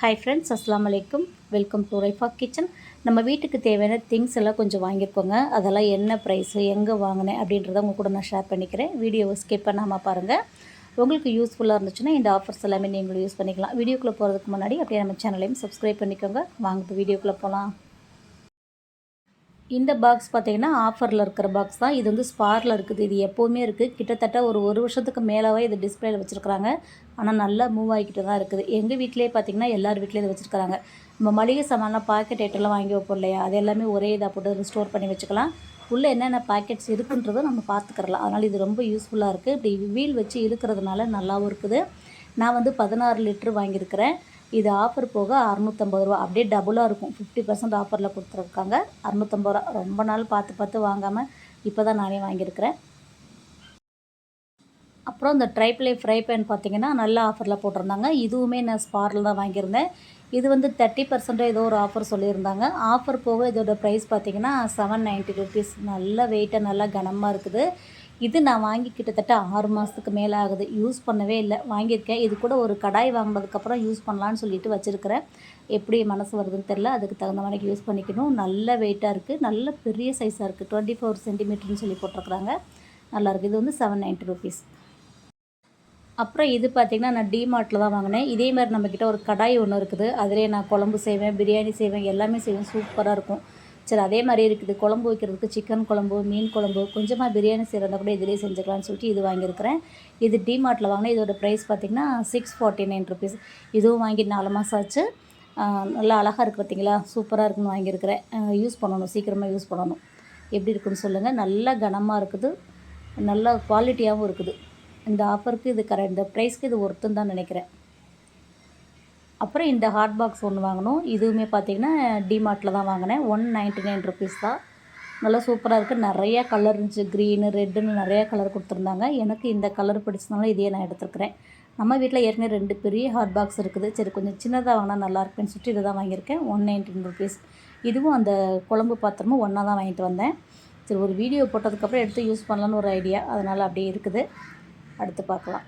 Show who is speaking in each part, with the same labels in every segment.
Speaker 1: Hi friends அஸ்லாம் வலைக்கும் welcome to Raifa kitchen நம்ம வீட்டுக்கு தேவையான திங்ஸ் எல்லாம் கொஞ்சம் வாங்கியிருக்கோங்க அதெல்லாம் என்ன ப்ரைஸு எங்கே வாங்கினேன் அப்படின்றத உங்கள் கூட நான் ஷேர் பண்ணிக்கிறேன். வீடியோவை ஸ்கிப் பண்ணாமல் பாருங்கள் உங்களுக்கு யூஸ்ஃபுல்லாக இருந்துச்சுன்னா இந்த ஆஃபர்ஸ் எல்லாமே நீங்களும் யூஸ் பண்ணிக்கலாம். வீடியோக்குள்ளே போகிறதுக்கு முன்னாடி அப்படியே நம்ம சேனலையும் சப்ஸ்கிரைப் பண்ணிக்கோங்க. வாங்க இப்போ வீடியோக்குள்ளே போகலாம் இந்த பாக்ஸ் பார்த்திங்கன்னா ஆஃபரில் இருக்கிற பாக்ஸ் தான். இது வந்து ஸ்பாரில் இருக்குது. இது எப்போவுமே இருக்குது கிட்டத்தட்ட ஒரு ஒரு வருஷத்துக்கு மேலாவே இது டிஸ்பிளேல வச்சுருக்குறாங்க. ஆனால் நல்லா மூவ் ஆகிக்கிட்டு தான் இருக்குது. எங்கள் வீட்டிலேயே பார்த்தீங்கன்னா எல்லார் வீட்லேயும் இது வச்சுருக்காங்க நம்ம மளிகை சாமான்லாம் பாக்கெட் ஐட்டம்லாம் வாங்கி வைப்போம் இல்லையா? அது எல்லாமே ஒரே இதாக போட்டு ஸ்டோர் பண்ணி வச்சுக்கலாம். உள்ளே என்னென்ன பாக்கெட்ஸ் இருக்குன்றதும் நம்ம பார்த்துக்கிறலாம். அதனால் இது ரொம்ப யூஸ்ஃபுல்லாக இருக்குது இப்படி வீல் வச்சு இருக்கிறதுனால நல்லாவும் இருக்குது. நான் வந்து பதினாறு லிட்ரு வாங்கியிருக்கிறேன். இது ஆஃபர் போக அறநூற்றம்பது ரூபா. அப்படியே டபுளாக இருக்கும். ஃபிஃப்டி பர்சன்ட் ஆஃபரில் கொடுத்துருக்காங்க. அறநூற்றம்பது ரூபா. ரொம்ப நாள் பார்த்து பார்த்து வாங்காமல் இப்போ தான் நானே வாங்கியிருக்கிறேன். அப்புறம் இந்த ட்ரைப்ளே ஃப்ரை பேன் பார்த்தீங்கன்னா நல்ல ஆஃபரில் போட்டிருந்தாங்க. இதுவுமே நான் ஸ்பாரில் தான் வாங்கியிருந்தேன். இது வந்து தேர்ட்டி பர்சன்ட் ஏதோ ஒரு ஆஃபர் சொல்லியிருந்தாங்க. ஆஃபர் போக இதோட ப்ரைஸ் பார்த்தீங்கன்னா செவன் நைன்ட்டி ருபீஸ் நல்ல வெயிட்டாக நல்லா கனமாக இருக்குது. இது நான் வாங்கி கிட்டத்தட்ட ஆறு மாதத்துக்கு மேலே ஆகுது. யூஸ் பண்ணவே இல்லை. வாங்கியிருக்கேன். இது கூட ஒரு கடாய் வாங்கினதுக்கப்புறம் யூஸ் பண்ணலான்னு சொல்லிட்டு வச்சுருக்கிறேன். எப்படி மனசு வருதுன்னு தெரில அதுக்கு தகுந்த மாதிரி யூஸ் பண்ணிக்கணும். நல்ல வெயிட்டாக இருக்குது நல்ல பெரிய சைஸாக இருக்குது டுவெண்ட்டி ஃபோர் சென்டிமீட்டர்னு சொல்லி போட்டிருக்கிறாங்க. நல்லாயிருக்கு இது வந்து செவன் நைன்ட்டி ருபீஸ் அப்புறம் இது பார்த்திங்கன்னா நான் டிமார்ட்டில் தான் வாங்கினேன். இதே மாதிரி நம்மக்கிட்ட ஒரு கடாய் ஒன்று இருக்குது. அதிலே நான் குழம்பு செய்வேன் பிரியாணி செய்வேன் எல்லாமே செய்வேன். சூப்பராக இருக்கும். சரி அதே மாதிரி இருக்குது. குழம்பு வைக்கிறதுக்கு சிக்கன் குழம்பு மீன் குழம்பு கொஞ்சமாக பிரியாணி செய்கிறதா கூட இதிலே செஞ்சுக்கலாம்னு சொல்லிட்டு இது வாங்கியிருக்கிறேன். இது டிமார்ட்டில் வாங்கினேன். இதோட ப்ரைஸ் பார்த்திங்கன்னா சிக்ஸ் ஃபார்ட்டி நைன் ருபீஸ் இதுவும் வாங்கி நாலு மாதம் ஆச்சு. நல்லா அழகாக இருக்குது பார்த்தீங்களா? சூப்பராக இருக்குன்னு வாங்கியிருக்கிறேன். யூஸ் பண்ணணும். சீக்கிரமாக யூஸ் பண்ணணும். எப்படி இருக்குன்னு சொல்லுங்கள் நல்லா கனமாக இருக்குது. நல்ல குவாலிட்டியாகவும் இருக்குது. இந்த ஆஃபருக்கு இது கரெக்ட் இந்த ப்ரைஸ்க்கு இது ஒர்த்துன்னு தான் நினைக்கிறேன். அப்புறம் இந்த ஹாட் பாக்ஸ் ஒன்று வாங்கினோம் இதுவுமே பார்த்திங்கன்னா டிமார்ட்டில் தான் வாங்கினேன். ஒன் நைன்ட்டி நைன் ருபீஸ் தான். நல்லா சூப்பராக இருக்குது நிறையா கலர் இருந்துச்சு. க்ரீனு ரெட்டுன்னு நிறையா கலர் கொடுத்துருந்தாங்க. எனக்கு இந்த கலர் பிடிச்சதுனால இதையே நான் எடுத்துருக்கிறேன். நம்ம வீட்டில் ஏற்கனவே ரெண்டு பெரிய ஹாட் பாக்ஸ் இருக்குது. சரி கொஞ்சம் சின்னதாக வாங்கினா நல்லா இருக்குன்னு சொல்லிட்டு இதை தான் வாங்கியிருக்கேன். ஒன் நைன்டீன் ருபீஸ் இதுவும் அந்த குழம்பு பாத்திரமும் ஒன்றா தான் வாங்கிட்டு வந்தேன். சரி ஒரு வீடியோ போட்டதுக்கப்புறம் எடுத்து யூஸ் பண்ணலான்னு ஒரு ஐடியா அதனால் அப்படியே இருக்குது. அடுத்து பார்க்கலாம்.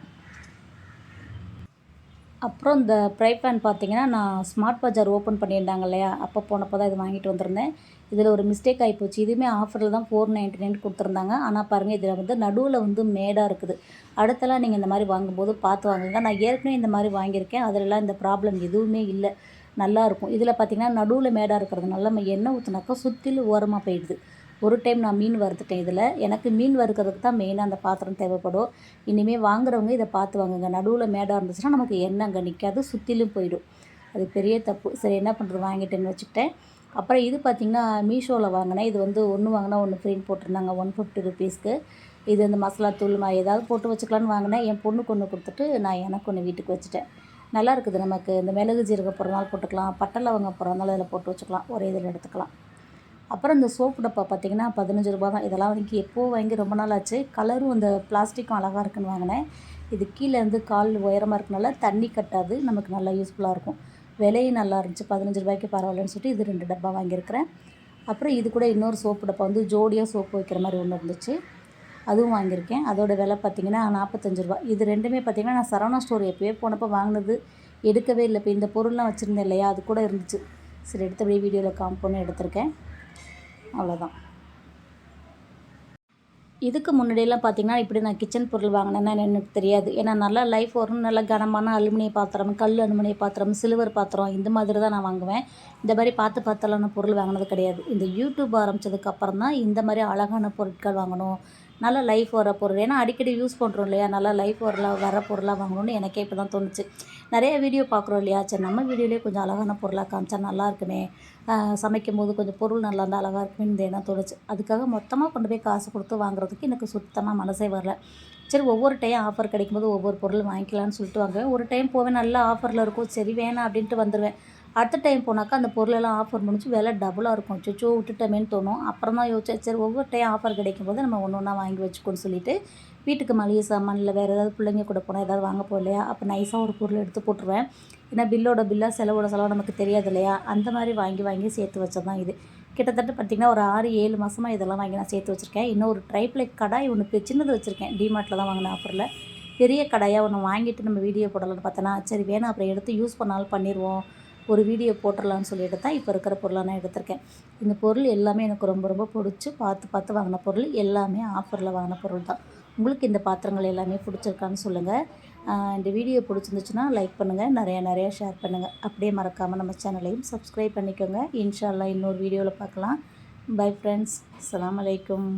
Speaker 1: அப்புறம் இந்த ப்ரை பேன் பார்த்தீங்கன்னா நான் ஸ்மார்ட் பஜார் ஓப்பன் பண்ணியிருந்தாங்க இல்லையா? அப்போ போனப்போ தான் இது வாங்கிட்டு வந்திருந்தேன். இதில் ஒரு மிஸ்டேக் ஆகிப்போச்சு இதுவுமே ஆஃபரில் தான் ஃபோர் நைன்ட்டி நைன் கொடுத்துருந்தாங்க. ஆனால் பாருங்கள் இதில் வந்து நடுவில் வந்து மேடாக இருக்குது. அடுத்தலாம் நீங்கள் இந்த மாதிரி வாங்கும்போது பார்த்து வாங்குங்க. நான் ஏற்கனவே இந்த மாதிரி வாங்கியிருக்கேன். அதிலலாம் இந்த ப்ராப்ளம் எதுவுமே இல்லை. நல்லாயிருக்கும் இதில் பார்த்திங்கன்னா நடுவில் மேடாக இருக்கிறதுனால நம்ம எண்ணெய் ஊற்றுனாக்கா சுற்றிலும் ஓரமாக போயிடுது. ஒரு டைம் நான் மீன் வறுத்துட்டேன் இதில். எனக்கு மீன் வறுக்கிறதுக்கு தான் மெயினாக அந்த பாத்திரம் தேவைப்படும். இனிமேல் வாங்குறவங்க இதை பார்த்து வாங்குங்க. நடுவில் மேடாக இருந்துச்சுன்னா நமக்கு எண்ணெய் அங்கே நிற்காது சுற்றிலும் போயிடும். அது பெரிய தப்பு. சரி என்ன பண்ணுறது வாங்கிட்டேன்னு வச்சுக்கிட்டேன். அப்புறம் இது பார்த்திங்கன்னா மீஷோவில் வாங்கினேன். இது வந்து ஒன்று வாங்கினா ஒன்று ஃப்ரீன்னு போட்டிருந்தாங்க ஒன் ஃபிஃப்டி ருபீஸ்க்கு இது இந்த மசாலா தூள் நான் ஏதாவது போட்டு வச்சுக்கலான்னு வாங்கினேன். என் பொண்ணுக்கு ஒன்று கொடுத்துட்டு நான் எனக்கு ஒன்று வீட்டுக்கு வச்சுட்டேன். நல்லா இருக்குது நமக்கு. இந்த மிளகு ஜீரகம் போடுறதுனால போட்டுக்கலாம். பட்டை லவங்க போடுறதுனால இதில் போட்டு வச்சுக்கலாம். ஒரே இதில் எடுத்துக்கலாம். அப்புறம் இந்த சோப்பு டப்பா பார்த்திங்கன்னா பதினஞ்சு ரூபா தான். இதெல்லாம் வந்து எப்போ வாங்கி ரொம்ப நாள் ஆச்சு. கலரும் அந்த பிளாஸ்டிக்கும் அழகாக இருக்குன்னு வாங்கினேன். இது கீழே இருந்து கால் உயரமாக இருக்கனால தண்ணி கட்டாது. நமக்கு நல்லா யூஸ்ஃபுல்லாக இருக்கும். விலையும் நல்லா இருந்துச்சு. பதினஞ்சு ரூபாய்க்கு பரவாயில்லன்னு சொல்லிட்டு இது ரெண்டு டப்பா வாங்கியிருக்கிறேன். அப்புறம் இது கூட இன்னொரு சோப்பு டப்பா வந்து ஜோடியாக சோப்பு வைக்கிற மாதிரி ஒன்று இருந்துச்சு. அதுவும் வாங்கியிருக்கேன். அதோடய விலை பார்த்திங்கன்னா நாற்பத்தஞ்சு ரூபா. இது ரெண்டுமே பார்த்திங்கன்னா நான் சரவணா ஸ்டோர் எப்போயே போனப்போ வாங்கினது. எடுக்கவே இல்லை. இப்போ இந்த பொருள்லாம் வச்சுருந்தேன் இல்லையா? அது கூட இருந்துச்சு. சரி எடுத்தபடியே வீடியோவில் காம்போன்னு எடுத்திருக்கேன். அவ்வளோதான் இதுக்கு முன்னாடியெல்லாம் பார்த்தீங்கன்னா இப்படி நான் கிச்சன் பொருள் வாங்கினேன்னு எனக்கு தெரியாது. ஏன்னா நல்லா லைஃப் வரும் நல்லா கனமான அலுமினிய பாத்திரம் கல் அலுமினிய பாத்திரம் சில்வர் பாத்திரம் இந்த மாதிரி தான் நான் வாங்குவேன். இந்த மாதிரி பார்த்து பார்த்தலாம் நான் பொருள் வாங்கினது கிடையாது. இந்த யூடியூப் ஆரம்பித்ததுக்கப்புறம் தான் இந்த மாதிரி அழகான பொருட்கள் வாங்கணும். நல்ல லைஃப் வர பொருள். ஏன்னா அடிக்கடி யூஸ் பண்ணுறோம் இல்லையா? நல்லா லைஃப் வரலாம் வர பொருளாக வாங்கணும்னு எனக்கே இப்போ தான் தோணுச்சு. நிறைய வீடியோ பார்க்குறோம் இல்லையா? சரி நம்ம வீடியோலேயே கொஞ்சம் அழகான பொருளாக காமிச்சா நல்லா இருக்குமே. சமைக்கும் போது கொஞ்சம் பொருள் நல்லா இருந்தால் அழகாக இருக்குன்னு தான் தோணுச்சு. அதுக்காக மொத்தமாக கொண்டு போய் காசு கொடுத்து வாங்குறதுக்கு எனக்கு சுத்தமாக மனசே வரல. சரி ஒவ்வொரு டைம் ஆஃபர் கிடைக்கும்போது ஒவ்வொரு பொருள் வாங்கிக்கலாம்னு சொல்லிட்டு வாங்குவேன். ஒரு டைம் போவேன் நல்ல ஆஃபரில் இருக்கும். சரி வேணாம் அப்படின்ட்டு வந்துடுவேன் அடுத்த டைம் போனாக்கா அந்த பொருளெல்லாம் ஆஃபர் முடிஞ்சு விலை டபுளாக இருக்கும். சோ விட்டுட்டோமேன்னு தோணும். அப்புறம் தான் யோசிச்சா சரி ஒவ்வொரு டைம் ஆஃபர் கிடைக்கும் போது நம்ம ஒன்று ஒன்றா வாங்கி வச்சுக்கோன்னு சொல்லிட்டு வீட்டுக்கு மளிகை சாமான் இல்லை வேறு ஏதாவது பிள்ளைங்க கூட போனால் ஏதாவது வாங்க போகலையா இல்லையா? அப்போ நைஸாக ஒரு பொருள் எடுத்து போட்டுருவேன். ஏன்னா பில்லோட பில்லாக செலவோட செலவு நமக்கு தெரியாது இல்லையா? அந்த மாதிரி வாங்கி வாங்கி சேர்த்து வச்சது தான் இது. கிட்டத்தட்ட பார்த்திங்கன்னா ஒரு ஆறு ஏழு மாதமாக இதெல்லாம் வாங்கி நான் சேர்த்து வச்சுருக்கேன். இன்னும் ஒரு கடாய் ஒன்று சின்னது வச்சுருக்கேன். டிமார்ட்டில் தான் வாங்கினேன் ஆஃபரில் பெரிய கடாயாக ஒன்று வாங்கிட்டு நம்ம வீடியோ போடலாம்னு பார்த்தோன்னா சரி வேணாம் அப்புறம் எடுத்து யூஸ் பண்ணாலும் பண்ணிடுவோம் ஒரு வீடியோ போட்டுடலான்னு சொல்லிட்டு தான் இப்போ இருக்கிற பொருளாக நான் எடுத்திருக்கேன். இந்த பொருள் எல்லாமே எனக்கு ரொம்ப ரொம்ப பிடிச்சி பார்த்து பார்த்து வாங்கின பொருள் எல்லாமே ஆஃபரில் வாங்கின பொருள் தான். உங்களுக்கு இந்த பாத்திரங்கள் எல்லாமே பிடிச்சிருக்கான்னு சொல்லுங்கள் இந்த வீடியோ பிடிச்சிருந்துச்சுன்னா லைக் பண்ணுங்கள் நிறையா நிறையா ஷேர் பண்ணுங்கள் அப்படியே மறக்காமல் நம்ம சேனலையும் சப்ஸ்கிரைப் பண்ணிக்கோங்க. இன்ஷால்லா இன்னொரு வீடியோவில் பார்க்கலாம். பை ஃப்ரெண்ட்ஸ் அலாம் அலைக்கும்.